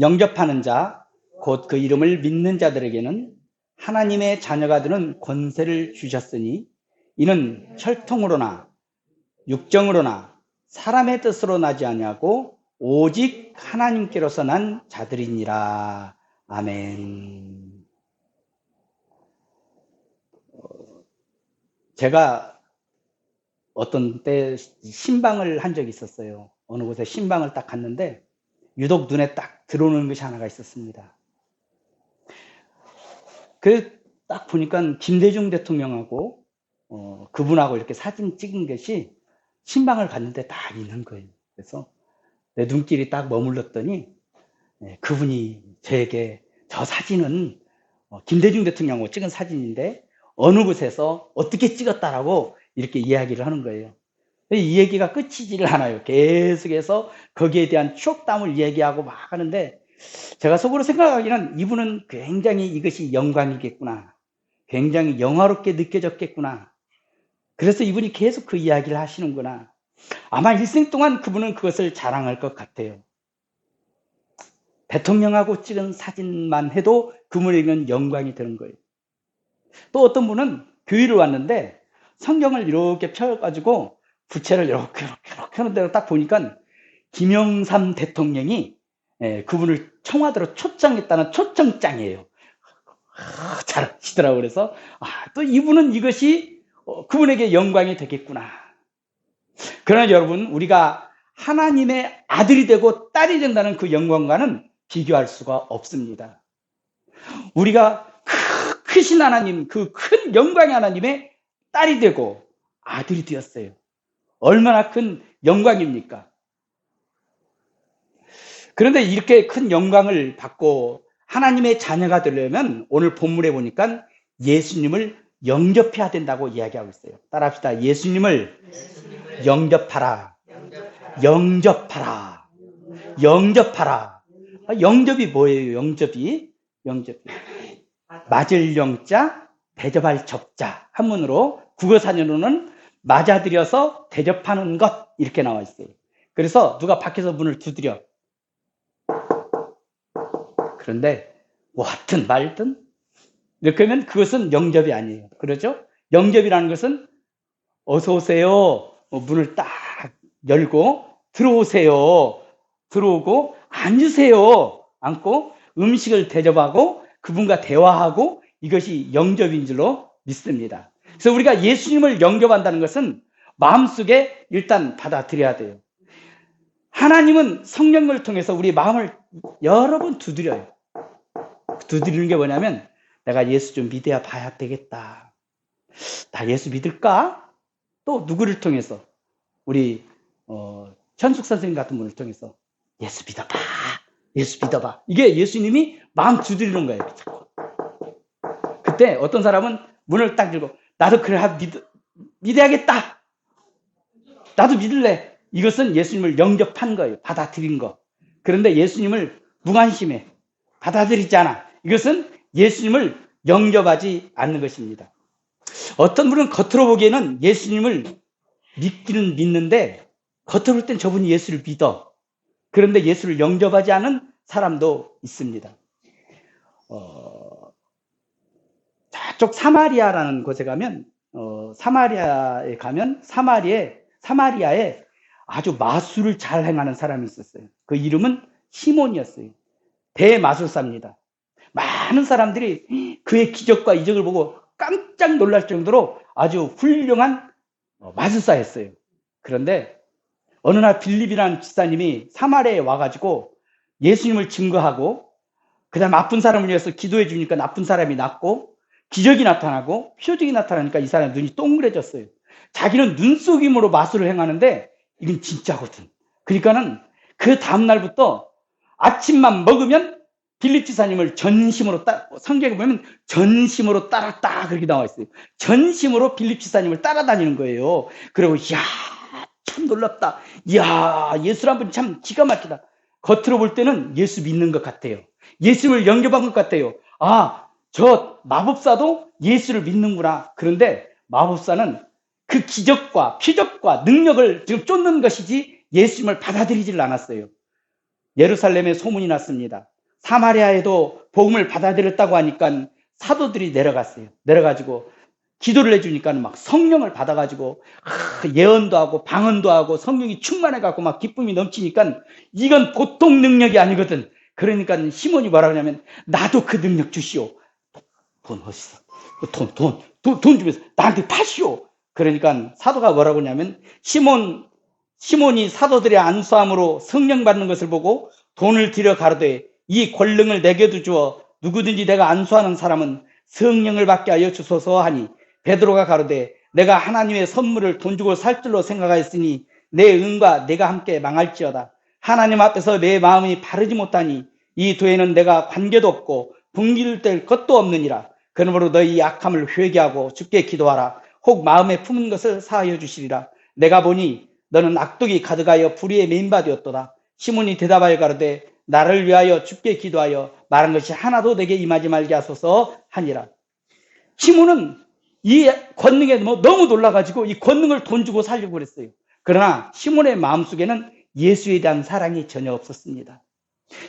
영접하는 자, 곧 그 이름을 믿는 자들에게는 하나님의 자녀가 되는 권세를 주셨으니 이는 혈통으로나 육정으로나 사람의 뜻으로 나지 아니하고 오직 하나님께로서 난 자들이니라. 아멘. 어, 제가 어떤 때 신방을 한 적이 있었어요. 어느 곳에 신방을 딱 갔는데 유독 눈에 딱 들어오는 것이 하나가 있었습니다. 그 딱 보니까 김대중 대통령하고 어, 그분하고 이렇게 사진 찍은 것이 신방을 갔는데 딱 있는 거예요. 그래서 내 눈길이 딱 머물렀더니 예, 그분이 저에게 저 사진은 어, 김대중 대통령하고 찍은 사진인데 어느 곳에서 어떻게 찍었다라고 이렇게 이야기를 하는 거예요. 이 얘기가 끝이지를 않아요. 계속해서 거기에 대한 추억담을 얘기하고 막 하는데 제가 속으로 생각하기는 이분은 굉장히 이것이 영광이겠구나. 굉장히 영화롭게 느껴졌겠구나. 그래서 이분이 계속 그 이야기를 하시는구나. 아마 일생 동안 그분은 그것을 자랑할 것 같아요. 대통령하고 찍은 사진만 해도 그분에게는 영광이 되는 거예요. 또 어떤 분은 교회를 왔는데 성경을 이렇게 펴가지고 부채를 이렇게 이렇게 이렇게 하는 대로 딱 보니까 김영삼 대통령이 예, 그분을 청와대로 초청했다는 초청장이에요. 아, 잘하시더라고 그래서 아, 또 이분은 이것이 어, 그분에게 영광이 되겠구나. 그러나 여러분 우리가 하나님의 아들이 되고 딸이 된다는 그 영광과는 비교할 수가 없습니다. 우리가 크, 크신 하나님 그 큰 영광의 하나님의 딸이 되고 아들이 되었어요. 얼마나 큰 영광입니까? 그런데 이렇게 큰 영광을 받고 하나님의 자녀가 되려면 오늘 본문에 보니까 예수님을 영접해야 된다고 이야기하고 있어요. 따라합시다. 예수님을 영접하라. 영접하라. 영접하라. 아, 영접이 뭐예요? 영접이? 영접이. 맞을 영자, 대접할 접자. 한문으로 국어사전으로는 맞아들여서 대접하는 것. 이렇게 나와 있어요. 그래서 누가 밖에서 문을 두드려. 그런데 뭐 하든 말든 이렇게 하면 그것은 영접이 아니에요. 그렇죠? 영접이라는 것은 어서 오세요. 뭐 문을 딱 열고 들어오세요. 들어오고 앉으세요. 앉고 음식을 대접하고 그분과 대화하고 이것이 영접인 줄로 믿습니다. 그래서 우리가 예수님을 영접한다는 것은 마음속에 일단 받아들여야 돼요. 하나님은 성령을 통해서 우리 마음을 여러 번 두드려요. 두드리는 게 뭐냐면 내가 예수 좀 믿어야 봐야 되겠다. 나 예수 믿을까? 또 누구를 통해서 우리 어, 현숙 선생님 같은 분을 통해서 예수 믿어봐. 예수 믿어봐. 이게 예수님이 마음 두드리는 거예요. 그때 어떤 사람은 문을 딱 들고 나도 그래 믿, 믿어야겠다. 나도 믿을래. 이것은 예수님을 영접한 거예요. 받아들인 거. 그런데 예수님을 무관심해. 받아들이지 않아. 이것은 예수님을 영접하지 않는 것입니다. 어떤 분은 겉으로 보기에는 예수님을 믿기는 믿는데 겉으로 볼 땐 저분이 예수를 믿어. 그런데 예수를 영접하지 않은 사람도 있습니다. 어, 저쪽 사마리아라는 곳에 가면 어, 사마리아에 가면 사마리에 사마리아에 아주 마술을 잘 행하는 사람이 있었어요. 그 이름은 시몬이었어요. 대마술사입니다. 많은 사람들이 그의 기적과 이적을 보고 깜짝 놀랄 정도로 아주 훌륭한 마술사였어요. 그런데 어느 날 빌립이라는 집사님이 사마리아에 와가지고 예수님을 증거하고 그 다음 아픈 사람을 위해서 기도해 주니까 나쁜 사람이 낫고 기적이 나타나고 표적이 나타나니까 이 사람 눈이 동그래졌어요. 자기는 눈속임으로 마술을 행하는데 이건 진짜거든. 그러니까는 그 다음날부터 아침만 먹으면 빌립 지사님을 전심으로 따, 성경에 보면 전심으로 따랐다 그렇게 나와 있어요. 전심으로 빌립 지사님을 따라다니는 거예요. 그리고 이야 참 놀랍다. 이야 예수란 분이 참 기가 막히다. 겉으로 볼 때는 예수 믿는 것 같아요. 예수를 영접한 것 같아요. 아, 저 마법사도 예수를 믿는구나. 그런데 마법사는 그 기적과 표적과 능력을 지금 쫓는 것이지 예수님을 받아들이질 않았어요. 예루살렘에 소문이 났습니다. 사마리아에도 복음을 받아들였다고 하니까 사도들이 내려갔어요. 내려가지고 기도를 해주니까 막 성령을 받아가지고 아, 예언도 하고 방언도 하고 성령이 충만해갖고 막 기쁨이 넘치니까 이건 보통 능력이 아니거든. 그러니까 시몬이 뭐라 그러냐면 나도 그 능력 주시오. 돈 어딨어? 돈, 돈, 돈, 돈 주면서 나한테 파시오. 그러니까 사도가 뭐라고 하냐면 시몬, 시몬이 사도들의 안수함으로 성령 받는 것을 보고 돈을 들여 가로되 이 권능을 내게도 주어 누구든지 내가 안수하는 사람은 성령을 받게 하여 주소서 하니 베드로가 가로되 내가 하나님의 선물을 돈 주고 살 줄로 생각하였으니 내 은과 내가 함께 망할지어다. 하나님 앞에서 내 마음이 바르지 못하니 이 도에는 내가 관계도 없고 분기될 것도 없느니라. 그러므로 너희 약함을 회개하고 죽게 기도하라. 혹 마음에 품은 것을 사하여 주시리라. 내가 보니 너는 악독이 가득하여 불의에 메인바되었도다. 시몬이 대답하여 가로되 나를 위하여 죽게 기도하여 말한 것이 하나도 내게 임하지 말게 하소서 하니라. 시몬은 이 권능에 뭐 너무 놀라가지고 이 권능을 돈 주고 살려고 그랬어요. 그러나 시몬의 마음속에는 예수에 대한 사랑이 전혀 없었습니다.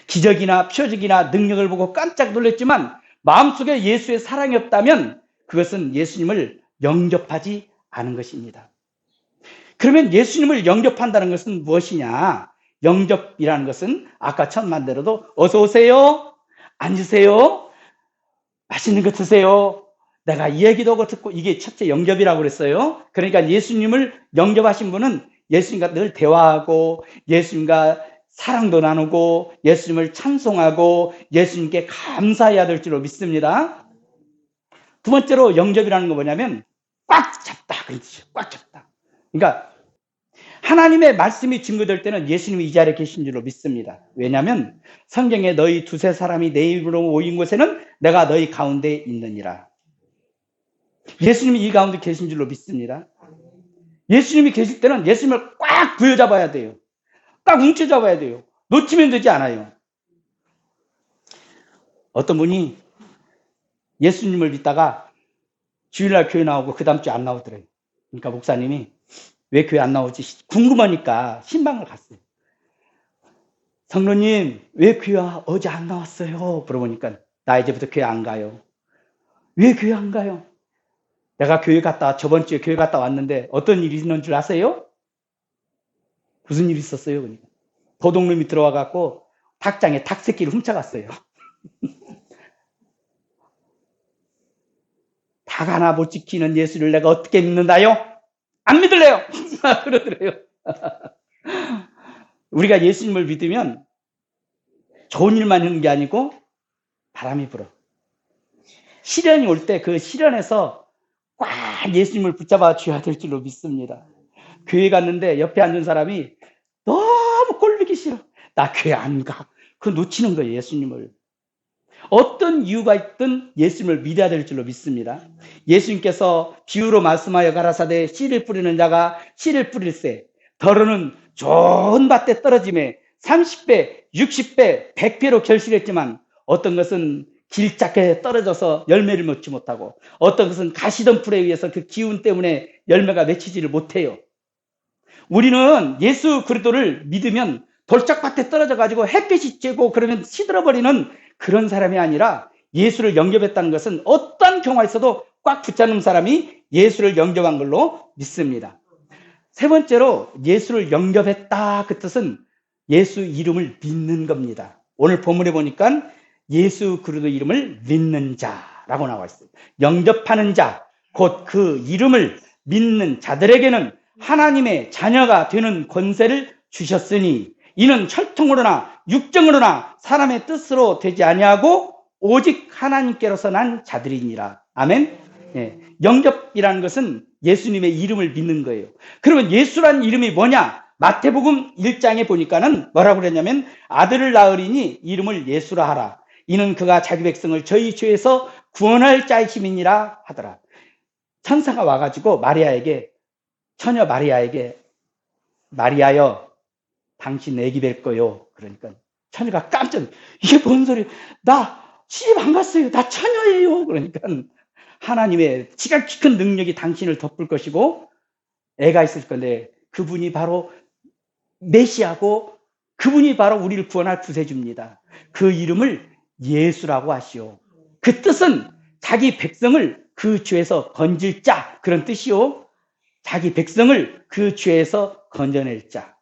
기적이나 표적이나 능력을 보고 깜짝 놀랐지만 마음속에 예수의 사랑이 없다면 그것은 예수님을 영접하지 않은 것입니다. 그러면 예수님을 영접한다는 것은 무엇이냐? 영접이라는 것은 아까 첫 만대로도 어서 오세요. 앉으세요. 맛있는 거 드세요. 내가 이 얘기도 하고 듣고 이게 첫째 영접이라고 그랬어요. 그러니까 예수님을 영접하신 분은 예수님과 늘 대화하고 예수님과 사랑도 나누고 예수님을 찬송하고 예수님께 감사해야 될 줄로 믿습니다. 두 번째로 영접이라는 거 뭐냐면 꽉 잡다 그 뜻이에요. 꽉 잡다. 그러니까 하나님의 말씀이 증거될 때는 예수님이 이 자리에 계신 줄로 믿습니다. 왜냐하면 성경에 너희 두세 사람이 내 입으로 모인 곳에는 내가 너희 가운데 있느니라. 예수님이 이 가운데 계신 줄로 믿습니다. 예수님이 계실 때는 예수님을 꽉 부여잡아야 돼요. 딱 뭉쳐잡아야 돼요. 놓치면 되지 않아요. 어떤 분이 예수님을 믿다가 주일날 교회 나오고 그 다음 주에 안 나오더래요. 그러니까 목사님이 왜 교회 안 나오지? 궁금하니까 신방을 갔어요. 성로님, 왜 교회 어제 안 나왔어요? 물어보니까 나 이제부터 교회 안 가요. 왜 교회 안 가요? 내가 교회 갔다 저번 주에 교회 갔다 왔는데 어떤 일이 있는 줄 아세요? 무슨 일이 있었어요? 그러니까 도둑놈이 들어와 갖고 닭장에 닭 새끼를 훔쳐갔어요. 닭 하나 못 지키는 예수를 내가 어떻게 믿는다요? 안 믿을래요. 그러더래요. 우리가 예수님을 믿으면 좋은 일만 하는 게 아니고 바람이 불어. 시련이 올 때 그 시련에서 꽉 예수님을 붙잡아 줘야 될 줄로 믿습니다. 교회 갔는데 옆에 앉은 사람이 싫어. 나 교회 안 가. 그 놓치는 거예요, 예수님을. 어떤 이유가 있든 예수님을 믿어야 될 줄로 믿습니다. 예수님께서 비유로 말씀하여 가라사대 씨를 뿌리는 자가 씨를 뿌릴세 더러는 좋은 밭에 떨어짐에 30배, 60배, 100배로 결실했지만 어떤 것은 길짝에 떨어져서 열매를 맺지 못하고 어떤 것은 가시덤불에 의해서 그 기운 때문에 열매가 맺히지를 못해요. 우리는 예수 그리스도를 믿으면 돌짝밭에 떨어져 가지고 햇빛이 쬐고 그러면 시들어버리는 그런 사람이 아니라 예수를 영접했다는 것은 어떤 경우가 있어도 꽉 붙잡는 사람이 예수를 영접한 걸로 믿습니다. 세 번째로 예수를 영접했다 그 뜻은 예수 이름을 믿는 겁니다. 오늘 본문에 보니까 예수 그리스도 이름을 믿는 자라고 나와 있어요. 영접하는 자, 곧 그 이름을 믿는 자들에게는 하나님의 자녀가 되는 권세를 주셨으니 이는 철통으로나 육정으로나 사람의 뜻으로 되지 아니하고 오직 하나님께로서 난 자들이니라. 아멘. 예. 영접이라는 것은 예수님의 이름을 믿는 거예요. 그러면 예수란 이름이 뭐냐? 마태복음 1장에 보니까는 뭐라고 그랬냐면 아들을 낳으리니 이름을 예수라 하라. 이는 그가 자기 백성을 저희 죄에서 구원할 자이심이니라 하더라. 천사가 와가지고 마리아에게 처녀 마리아에게 마리아여 당신 애기 뵐 거요. 그러니까 처녀가 깜짝 이게 뭔 소리? 나 시집 안 갔어요. 나 처녀예요. 그러니까 하나님의 지각히 큰 능력이 당신을 덮을 것이고 애가 있을 건데 그분이 바로 메시아고 그분이 바로 우리를 구원할 구세주입니다. 그 이름을 예수라고 하시오. 그 뜻은 자기 백성을 그 죄에서 건질 자 그런 뜻이요. 자기 백성을 그 죄에서 건져낼 자.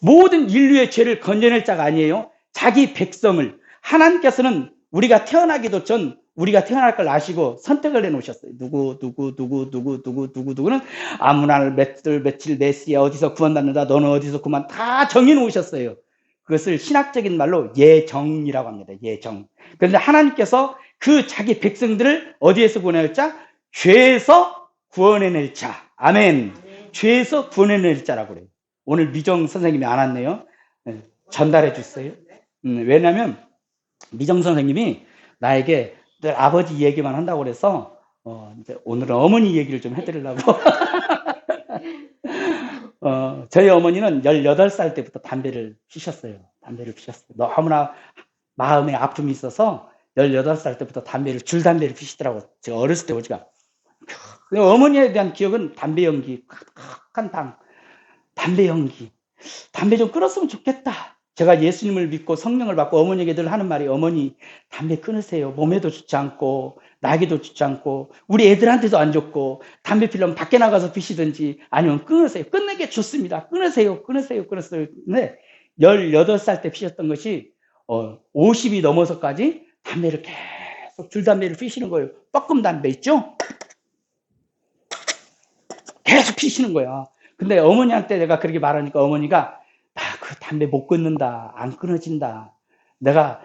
모든 인류의 죄를 건져낼 자가 아니에요. 자기 백성을 하나님께서는 우리가 태어나기도 전 우리가 태어날 걸 아시고 선택을 해놓으셨어요. 누구 누구 누구 누구 누구 누구 누구는 아무나 며칠 며칠 몇 시에 어디서 구원받는다. 너는 어디서 구원 다 정해놓으셨어요. 그것을 신학적인 말로 예정이라고 합니다. 예정. 그런데 하나님께서 그 자기 백성들을 어디에서 구원할 자? 죄에서 구원해낼 자. 아멘. 죄에서 구원해낼 자라고 그래요. 오늘 미정 선생님이 안 왔네요. 네, 전달해 주세요. 음, 왜냐면 미정 선생님이 나에게 늘 아버지 얘기만 한다고 그래서 어, 이제 오늘은 어머니 얘기를 좀 해드리려고. 어, 저희 어머니는 18살 때부터 담배를 피셨어요. 담배를 피셨어요. 너무나 마음에 아픔이 있어서 18살 때부터 담배를, 줄담배를 피시더라고. 제가 어렸을 때 보니까. 그 어머니에 대한 기억은 담배 연기, 한 당. 담배 연기. 담배 좀 끊었으면 좋겠다. 제가 예수님을 믿고 성령을 받고 어머니에게 늘 하는 말이 어머니 담배 끊으세요. 몸에도 좋지 않고 나에게도 좋지 않고 우리 애들한테도 안 좋고 담배 피려면 밖에 나가서 피시든지 아니면 끊으세요. 끊는 게 좋습니다. 끊으세요. 끊으세요. 끊으세요. 네. 18살 때 피셨던 것이 어, 50이 넘어서까지 담배를 계속 줄담배를 피시는 거예요. 뻐끔 담배 있죠? 계속 피시는 거야. 근데 어머니한테 내가 그렇게 말하니까 어머니가 나 그 담배 못 끊는다. 안 끊어진다. 내가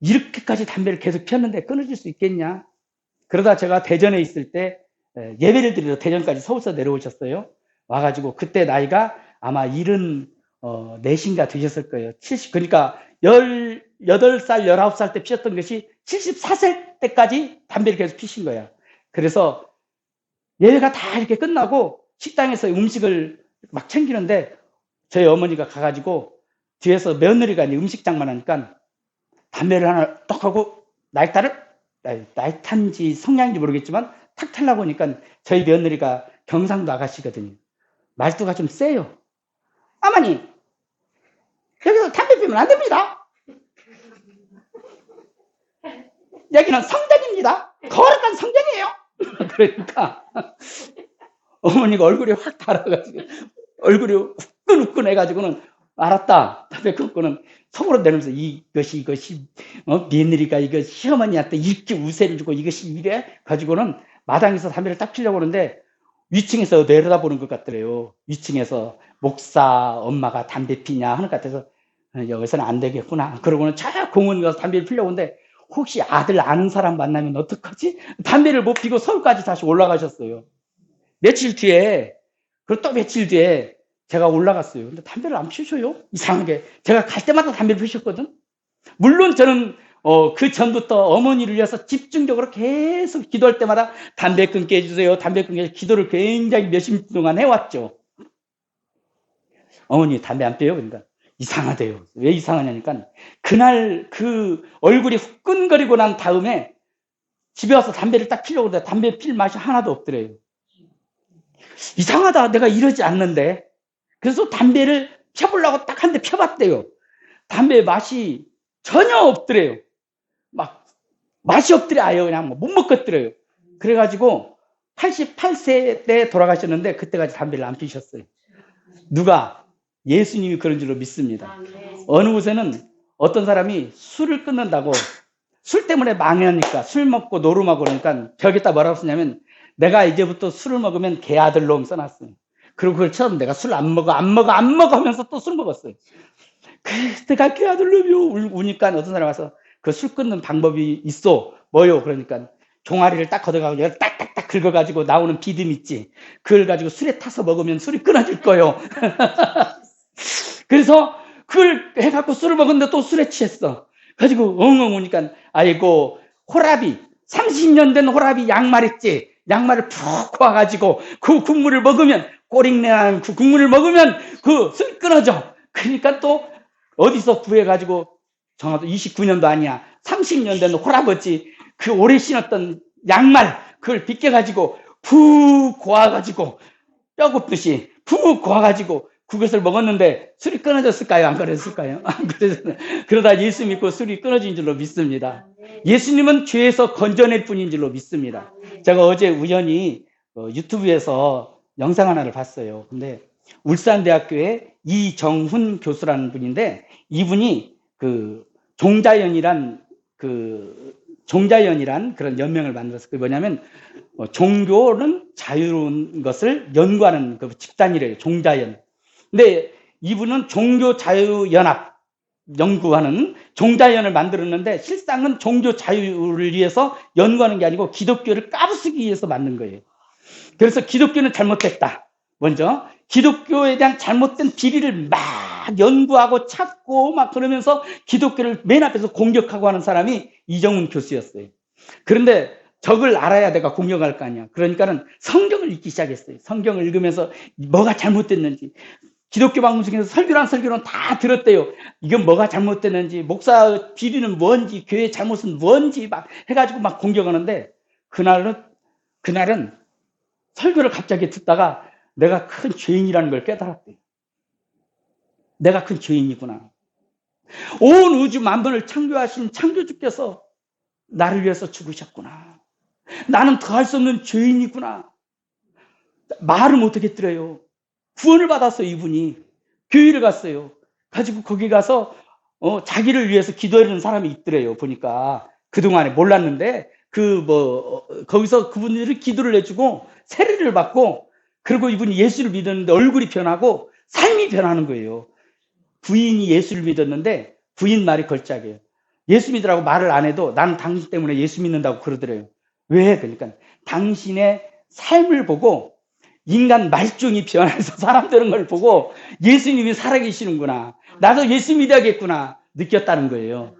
이렇게까지 담배를 계속 피웠는데 끊어질 수 있겠냐? 그러다 제가 대전에 있을 때 에, 예배를 드리러 대전까지 서울서 내려오셨어요. 와가지고 그때 나이가 아마 74인가 어, 되셨을 거예요. 70, 그러니까 18살, 19살 때 피웠던 것이 74세 때까지 담배를 계속 피신 거야. 그래서 예배가 다 이렇게 끝나고 식당에서 음식을 막 챙기는데 저희 어머니가 가가지고 뒤에서 며느리가 음식장만 하니까 담배를 하나 떡 하고 나이타를 나이탄지 성냥인지 모르겠지만 탁 탈라고 하니까 저희 며느리가 경상도 아가씨거든요. 말투가 좀 세요. 어머니 여기서 담배 피우면 안 됩니다. 여기는 성전입니다. 거룩한 성전이에요. 그러니까 어머니가 얼굴이 확 달아가지고 얼굴이 후끈후끈해가지고는 알았다. 담배 끊고는 속으로 내면서 이것이 이것이 어? 며느리가 이거 시어머니한테 이렇게 우세를 주고 이것이 이래 가지고는 마당에서 담배를 딱 피려고 하는데 위층에서 내려다보는 것 같더래요. 위층에서 목사 엄마가 담배 피냐 하는 것 같아서 어, 여기서는 안 되겠구나. 그러고는 저 공원 가서 담배를 피려고 하는데 혹시 아들 아는 사람 만나면 어떡하지? 담배를 못 피고 서울까지 다시 올라가셨어요. 며칠 뒤에 그리고 또 며칠 뒤에 제가 올라갔어요. 근데 담배를 안 피우셔요. 이상하게. 제가 갈 때마다 담배를 피우셨거든. 물론 저는 어, 그 전부터 어머니를 위해서 집중적으로 계속 기도할 때마다 담배 끊게 해주세요. 담배 끊게 해주세요. 기도를 굉장히 몇십 년 동안 해왔죠. 어머니 담배 안 피워요? 그러니까 이상하대요. 왜 이상하냐니까 그날 그 얼굴이 후끈거리고 난 다음에 집에 와서 담배를 딱 피려고 그러다 담배 필 맛이 하나도 없더래요. 이상하다. 내가 이러지 않는데. 그래서 담배를 펴보려고 딱 한 대 펴봤대요. 담배 맛이 전혀 없더래요. 막, 맛이 없더래. 아예 그냥 못 먹겠더래요. 그래가지고 88세 때 돌아가셨는데 그때까지 담배를 안 피셨어요. 누가? 예수님이 그런 줄로 믿습니다. 어느 곳에는 어떤 사람이 술을 끊는다고 술 때문에 망하니까 술 먹고 노름하고 그러니까 벽에다 뭐라고 쓰냐면 내가 이제부터 술을 먹으면 개 아들놈 써놨어요. 그리고 그걸 처음 내가 술 안 먹어, 안 먹어, 안 먹어 하면서 또 술 먹었어요. 그때가 개 아들놈이요. 우니까 어떤 사람 와서 그 술 끊는 방법이 있어. 뭐요? 그러니까 종아리를 딱 걷어가고 딱딱딱 긁어가지고 나오는 비듬 있지. 그걸 가지고 술에 타서 먹으면 술이 끊어질 거요. 그래서 그걸 해갖고 술을 먹었는데 또 술에 취했어. 가지고 엉엉 우니까 아이고 호라비 30년 된 호라비 양말 있지. 양말을 푹 코아가지고 그 국물을 먹으면 꼬링내한 그 국물을 먹으면 그술 끊어져. 그러니까 또 어디서 구해가지고 정확도 29년도 아니야. 30년 된 호라버지 그 오래 신었던 양말 그걸 빗겨가지고 푹 고아가지고 뼈 굽듯이 푹 고아가지고 그것을 먹었는데 술이 끊어졌을까요? 안 그랬을까요? 안 그래서 그러다 예수 믿고 술이 끊어진 줄로 믿습니다. 예수님은 죄에서 건져낼 뿐인 줄로 믿습니다. 제가 어제 우연히 어, 유튜브에서 영상 하나를 봤어요. 근데 울산대학교의 이정훈 교수라는 분인데 이분이 그 종자연이란 그 종자연이란 그런 연명을 만들었어요. 그게 뭐냐면 어, 종교는 자유로운 것을 연구하는 그 집단이래요. 종자연. 근데 이분은 종교 자유 연합 연구하는 종자연을 만들었는데 실상은 종교 자유를 위해서 연구하는 게 아니고 기독교를 까부수기 위해서 만든 거예요. 그래서 기독교는 잘못됐다. 먼저 기독교에 대한 잘못된 비리를 막 연구하고 찾고 막 그러면서 기독교를 맨 앞에서 공격하고 하는 사람이 이정훈 교수였어요. 그런데 적을 알아야 내가 공격할 거 아니야. 그러니까는 성경을 읽기 시작했어요. 성경을 읽으면서 뭐가 잘못됐는지. 기독교 방송에서 설교란 설교는 다 들었대요. 이건 뭐가 잘못됐는지, 목사 비리는 뭔지, 교회 잘못은 뭔지 막 해가지고 막 공격하는데 그날은 그날은 설교를 갑자기 듣다가 내가 큰 죄인이라는 걸 깨달았대요. 내가 큰 죄인이구나. 온 우주 만물을 창조하신 창조주께서 나를 위해서 죽으셨구나. 나는 더할 수 없는 죄인이구나. 말을 못하겠더래요. 구원을 받았어요, 이분이. 교회를 갔어요. 가지고 거기 가서 어, 자기를 위해서 기도하는 사람이 있더래요, 보니까. 그동안에 몰랐는데, 그, 뭐, 어, 거기서 그분들이 기도를 해주고, 세례를 받고, 그리고 이분이 예수를 믿었는데 얼굴이 변하고, 삶이 변하는 거예요. 부인이 예수를 믿었는데, 부인 말이 걸작이에요. 예수 믿으라고 말을 안 해도 나는 당신 때문에 예수 믿는다고 그러더래요. 왜? 그러니까 당신의 삶을 보고 인간 말종이 변해서 사람 되는 걸 보고 예수님이 살아계시는구나. 나도 예수 믿어야겠구나. 느꼈다는 거예요.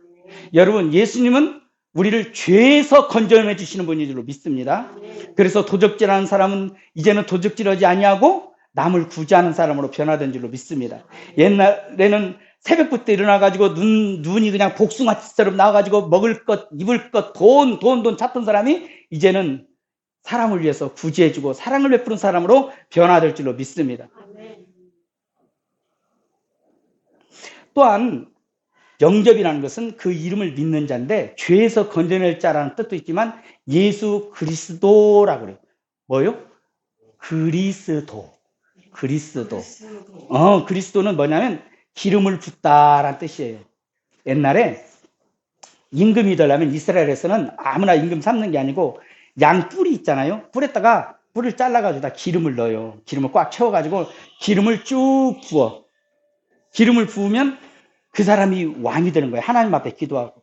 여러분, 예수님은 우리를 죄에서 건져내 주시는 분인 줄로 믿습니다. 그래서 도적질하는 사람은 이제는 도적질하지 아니하고 남을 구제하는 사람으로 변화된 줄로 믿습니다. 옛날에는 새벽부터 일어나가지고 눈, 눈이 그냥 복숭아처럼 나와가지고 먹을 것, 입을 것, 돈, 돈, 돈 찾던 사람이 이제는 사람을 위해서 구제해주고 사랑을 베푸는 사람으로 변화될 줄로 믿습니다. 또한 영접이라는 것은 그 이름을 믿는 자인데 죄에서 건져낼 자라는 뜻도 있지만 예수 그리스도라고 그래요. 뭐요? 그리스도. 그리스도. 어, 그리스도는 뭐냐면 기름을 붓다라는 뜻이에요. 옛날에 임금이 되려면 이스라엘에서는 아무나 임금 삼는 게 아니고 양 뿔이 있잖아요. 뿔에다가 뿔을 잘라가지고 다 기름을 넣어요. 기름을 꽉 채워가지고 기름을 쭉 부어. 기름을 부으면 그 사람이 왕이 되는 거예요. 하나님 앞에 기도하고.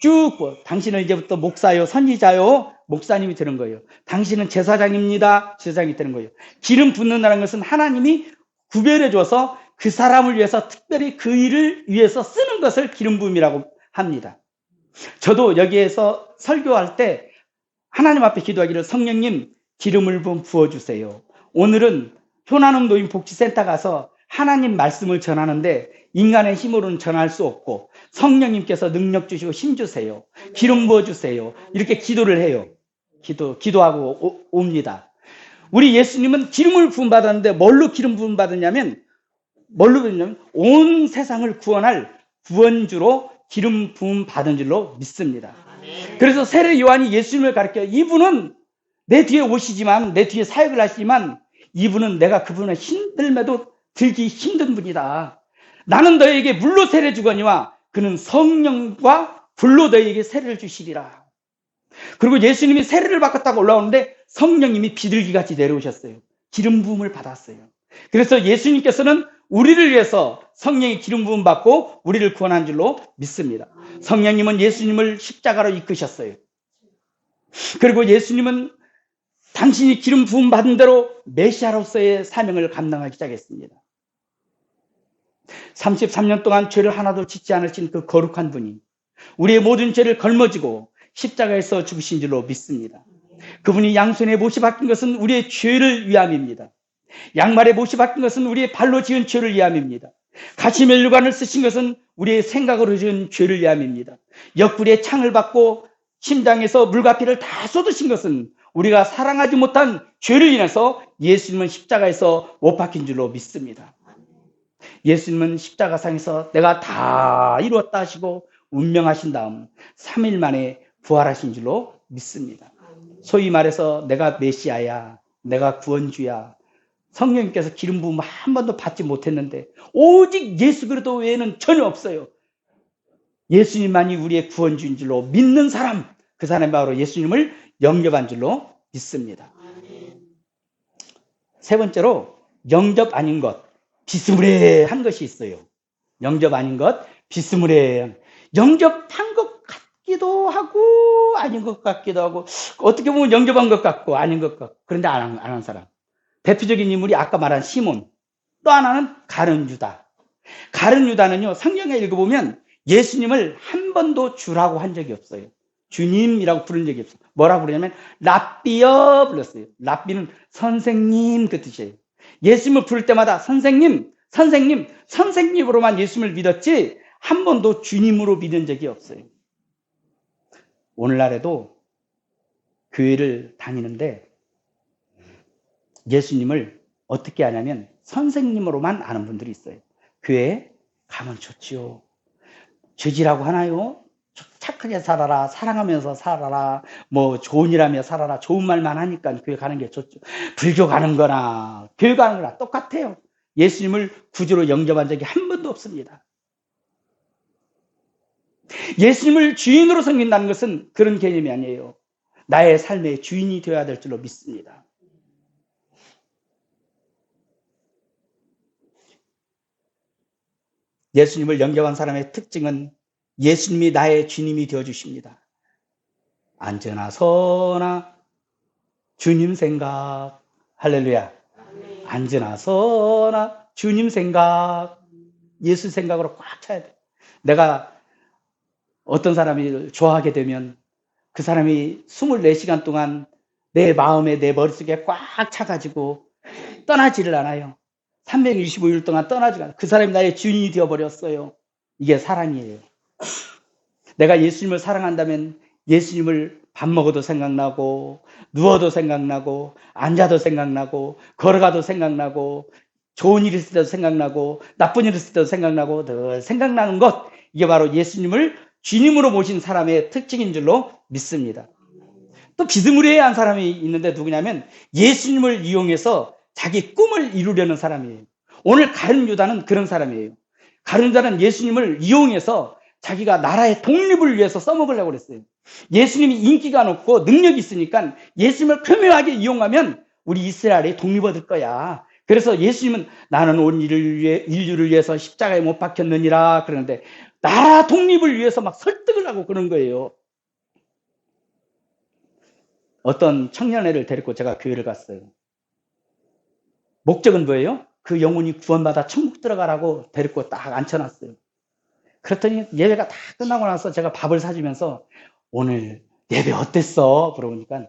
쭉 부어. 당신은 이제부터 목사요, 선지자요, 목사님이 되는 거예요. 당신은 제사장입니다. 제사장이 되는 거예요. 기름 붓는다는 것은 하나님이 구별해 줘서 그 사람을 위해서 특별히 그 일을 위해서 쓰는 것을 기름 부음이라고 합니다. 저도 여기에서 설교할 때 하나님 앞에 기도하기를 성령님 기름을 좀 부어주세요. 오늘은 효나눔 노인 복지센터 가서 하나님 말씀을 전하는데 인간의 힘으로는 전할 수 없고 성령님께서 능력 주시고 힘 주세요. 기름 부어 주세요. 이렇게 기도를 해요. 기도 기도하고 오, 옵니다. 우리 예수님은 기름을 부음 받았는데 뭘로 기름 부음 받았냐면 뭘로 받았냐면 온 세상을 구원할 구원주로 기름 부음 받은 줄로 믿습니다. 그래서 세례 요한이 예수님을 가르쳐 이분은 내 뒤에 오시지만 내 뒤에 사역을 하시지만 이분은 내가 그분의 힘들매도 들기 힘든 분이다. 나는 너에게 물로 세례 주거니와 그는 성령과 불로 너에게 세례를 주시리라. 그리고 예수님이 세례를 받았다고 올라오는데 성령님이 비둘기같이 내려오셨어요. 기름 부음을 받았어요. 그래서 예수님께서는 우리를 위해서 성령의 기름 부음 받고 우리를 구원한 줄로 믿습니다. 성령님은 예수님을 십자가로 이끄셨어요. 그리고 예수님은 당신이 기름 부음 받은 대로 메시아로서의 사명을 감당하기 시작했습니다. 33년 동안 죄를 하나도 짓지 않으신 그 거룩한 분이 우리의 모든 죄를 걸머지고 십자가에서 죽으신 줄로 믿습니다. 그분이 양손에 못이 박힌 것은 우리의 죄를 위함입니다. 양말에 못이 박힌 것은 우리의 발로 지은 죄를 위함입니다. 가시 멜류관을 쓰신 것은 우리의 생각으로 지은 죄를 위함입니다. 옆구리에 창을 받고 심장에서 물가피를 다 쏟으신 것은 우리가 사랑하지 못한 죄를 인해서 예수님은 십자가에서 못 박힌 줄로 믿습니다. 예수님은 십자가상에서 내가 다 이루었다 하시고 운명하신 다음 3일 만에 부활하신 줄로 믿습니다. 소위 말해서 내가 메시아야, 내가 구원주야. 성령님께서 기름 부음 한 번도 받지 못했는데 오직 예수 그리스도 외에는 전혀 없어요. 예수님만이 우리의 구원주인 줄로 믿는 사람, 그 사람이 바로 예수님을 영접한 줄로 믿습니다. 세 번째로 영접 아닌 것, 비스무리한 것이 있어요. 영접 아닌 것, 비스무리한. 영접한 것 같기도 하고 아닌 것 같기도 하고 어떻게 보면 영접한 것 같고 아닌 것 같고 그런데 안 한 사람. 대표적인 인물이 아까 말한 시몬. 또 하나는 가른 유다. 가른 유다는요, 성경에 읽어보면 예수님을 한 번도 주라고 한 적이 없어요. 주님이라고 부른 적이 없어요. 뭐라고 그러냐면 랍비여 불렀어요. 랍비는 선생님 그 뜻이에요. 예수님을 부를 때마다 선생님, 선생님, 선생님으로만 예수님을 믿었지 한 번도 주님으로 믿은 적이 없어요. 오늘날에도 교회를 다니는데 예수님을 어떻게 하냐면 선생님으로만 아는 분들이 있어요. 교회에 가면 좋지요. 죄지라고 하나요? 착하게 살아라, 사랑하면서 살아라, 뭐 좋은 일 하며 살아라, 좋은 말만 하니까 교회 가는 게 좋죠. 불교 가는 거나 교회 가는 거나 똑같아요. 예수님을 구주로 영접한 적이 한 번도 없습니다. 예수님을 주인으로 섬긴다는 것은 그런 개념이 아니에요. 나의 삶의 주인이 되어야 될 줄로 믿습니다. 예수님을 영접한 사람의 특징은 예수님이 나의 주님이 되어 주십니다. 앉으나 서나 주님 생각 할렐루야. 앉으나 서나 주님 생각 예수 생각으로 꽉 차야 돼. 내가 어떤 사람이 좋아하게 되면 그 사람이 24시간 동안 내 마음에 내 머릿속에 꽉 차가지고 떠나지를 않아요. 365일 동안 떠나지 않아요. 그 사람이 나의 주인이 되어버렸어요. 이게 사랑이에요. 내가 예수님을 사랑한다면 예수님을 밥 먹어도 생각나고, 누워도 생각나고, 앉아도 생각나고, 걸어가도 생각나고, 좋은 일 있을 때도 생각나고, 나쁜 일 있을 때도 생각나고, 늘 생각나는 것, 이게 바로 예수님을 주님으로 모신 사람의 특징인 줄로 믿습니다. 또 비스무리한 사람이 있는데 누구냐면 예수님을 이용해서 자기 꿈을 이루려는 사람이에요. 오늘 가룟 유다는 그런 사람이에요. 가룟 유다는 예수님을 이용해서 자기가 나라의 독립을 위해서 써먹으려고 그랬어요. 예수님이 인기가 높고 능력이 있으니까 예수님을 교묘하게 이용하면 우리 이스라엘이 독립 얻을 거야. 그래서 예수님은 나는 온 인류를, 위해, 인류를 위해서 십자가에 못 박혔느니라 그러는데 나라 독립을 위해서 막 설득을 하고 그런 거예요. 어떤 청년애를 데리고 제가 교회를 갔어요. 목적은 뭐예요? 그 영혼이 구원받아 천국 들어가라고 데리고 딱 앉혀놨어요. 그랬더니 예배가 다 끝나고 나서 제가 밥을 사주면서 오늘 예배 어땠어? 물어보니까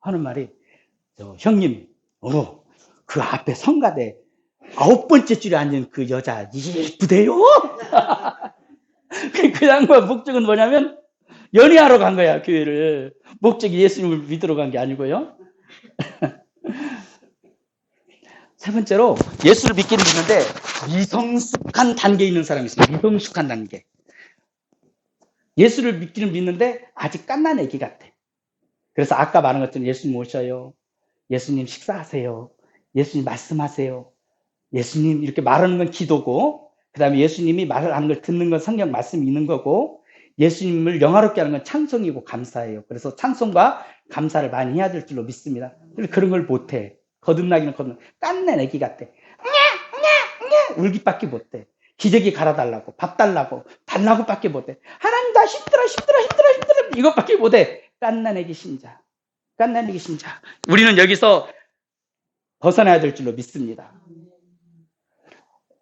하는 말이 형님, 어, 그 앞에 성가대 아홉 번째 줄에 앉은 그 여자 예쁘대요? 그, 그 양반 목적은 뭐냐면 연애하러 간 거야 교회를 목적이 예수님을 믿으러 간 게 아니고요. 세 번째로 예수를 믿기는 믿는데 미성숙한 단계에 있는 사람이 있어요. 미성숙한 단계. 예수를 믿기는 믿는데 아직 깐난 애기 같아. 그래서 아까 말한 것처럼 예수님 오셔요. 예수님 식사하세요. 예수님 말씀하세요. 예수님 이렇게 말하는 건 기도고 그 다음에 예수님이 말을 하는 걸 듣는 건 성경 말씀이 있는 거고 예수님을 영화롭게 하는 건 찬송이고 감사예요. 그래서 찬송과 감사를 많이 해야 될 줄로 믿습니다. 그런 걸 못해. 거듭나기는 거듭나. 깐낸 애기 같아. 울기밖에 못해. 기저귀 갈아달라고, 밥 달라고, 달라고밖에 못해. 하나님 나 힘들어, 힘들어, 힘들어, 힘들어. 이것밖에 못해. 깐난 애기 신자. 깐난 애기 신자. 우리는 여기서 벗어나야 될 줄로 믿습니다.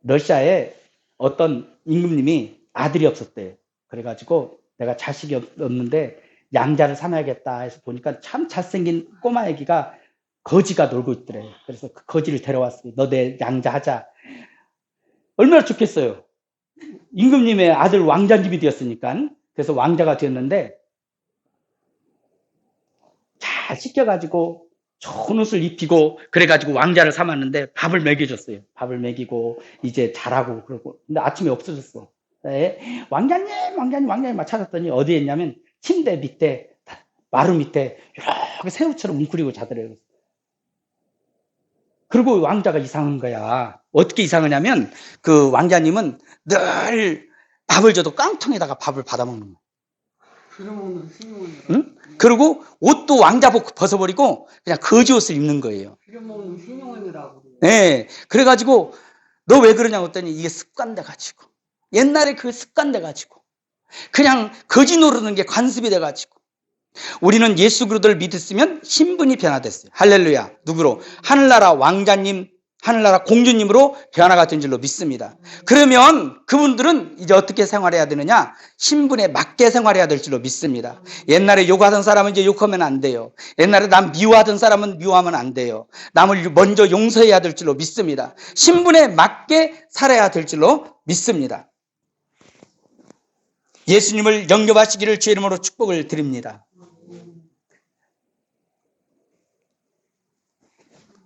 러시아에 어떤 임금님이 아들이 없었대요. 그래가지고 내가 자식이 없는데 양자를 삼아야겠다 해서 보니까 참 잘생긴 꼬마 애기가 거지가 놀고 있더래. 그래서 그 거지를 데려왔어요. 너 내 양자 하자. 얼마나 좋겠어요. 임금님의 아들 왕자님이 되었으니까. 그래서 왕자가 되었는데 잘 씻겨가지고 좋은 옷을 입히고 그래가지고 왕자를 삼았는데 밥을 먹여줬어요. 밥을 먹이고 이제 자라고 그러고 근데 아침에 없어졌어. 예, 왕자님, 왕자님, 왕자님 막 찾았더니 어디에 있냐면 침대 밑에 마루 밑에 이렇게 새우처럼 웅크리고 자더래요. 그리고 왕자가 이상한 거야. 어떻게 이상하냐면 그 왕자님은 늘 밥을 줘도 깡통에다가 밥을 받아먹는 거야. 빌어먹는. 응? 그리고 옷도 왕자복 벗어버리고 그냥 거지 옷을 입는 거예요. 빌어먹는. 네. 그래가지고 너 왜 그러냐고 했더니 이게 습관돼 가지고 옛날에 그 습관돼 가지고 그냥 거지 노르는 게 관습이 돼 가지고 우리는 예수 그리스도를 믿었으면 신분이 변화됐어요. 할렐루야. 누구로? 하늘나라 왕자님, 하늘나라 공주님으로 변화가 된 줄로 믿습니다. 그러면 그분들은 이제 어떻게 생활해야 되느냐? 신분에 맞게 생활해야 될 줄로 믿습니다. 옛날에 욕하던 사람은 이제 욕하면 안 돼요. 옛날에 남 미워하던 사람은 미워하면 안 돼요. 남을 먼저 용서해야 될 줄로 믿습니다. 신분에 맞게 살아야 될 줄로 믿습니다. 예수님을 영접하시기를 주의 이름으로 축복을 드립니다.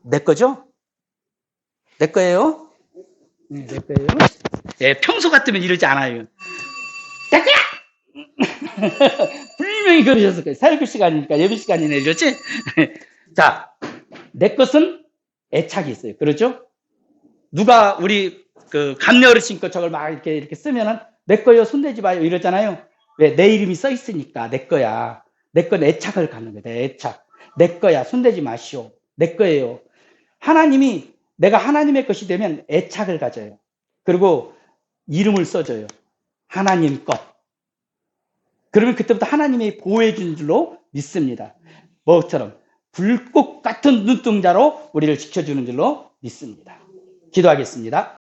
내 거죠? 내 거예요? 네, 내 거예요. 예, 평소 같으면 이러지 않아요. 내 거야! 분명히 그러셨을 거예요. 사역일 시간이니까 예배 시간이네 이러지? 자, 내 것은 애착이 있어요. 그렇죠? 누가 우리 그 감내 어르신 거 저걸 막 이렇게 이렇게 쓰면은 내 거요 손대지 마요 이러잖아요. 왜? 내 이름이 써 있으니까 내 거야. 내 건 애착을 갖는 거야. 내 애착. 내 거야. 손대지 마시오. 내 거예요. 하나님이 내가 하나님의 것이 되면 애착을 가져요. 그리고 이름을 써줘요. 하나님 것. 그러면 그때부터 하나님이 보호해 준 줄로 믿습니다. 뭐처럼 불꽃 같은 눈동자로 우리를 지켜주는 줄로 믿습니다. 기도하겠습니다.